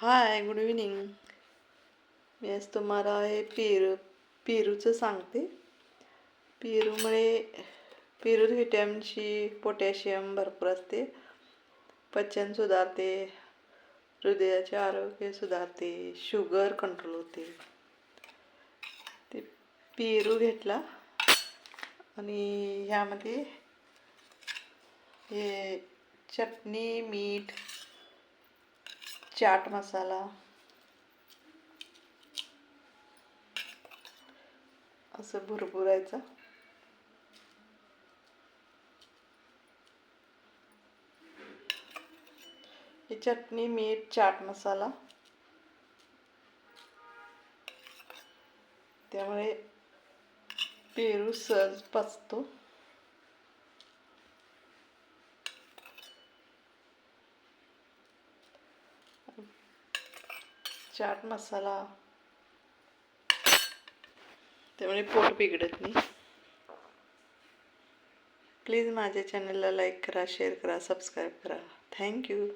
Hi good evening मी आज तुम्हाला हे पेरू पेरूचं सांगते. पेरूमुळे पेरूत व्हिटॅमिन सी पोटॅशियम भरपूर असते. पचन सुधारते हृदयाचे आरोग्य सुधारते शुगर कंट्रोल होते. ते पेरू घेतला आणि ह्यामध्ये हे चटणी मीठ चाट मसाला. असं भुरभुरायचं. ही चटणी मीठ चाट मसाला. त्यामुळे पेरू सहज पचतो. चाट मसाला. त्यामुळे पोट बिघडत नाही. प्लीज माझ्या चॅनलला लाईक करा शेअर करा सबस्क्राईब करा. थँक्यू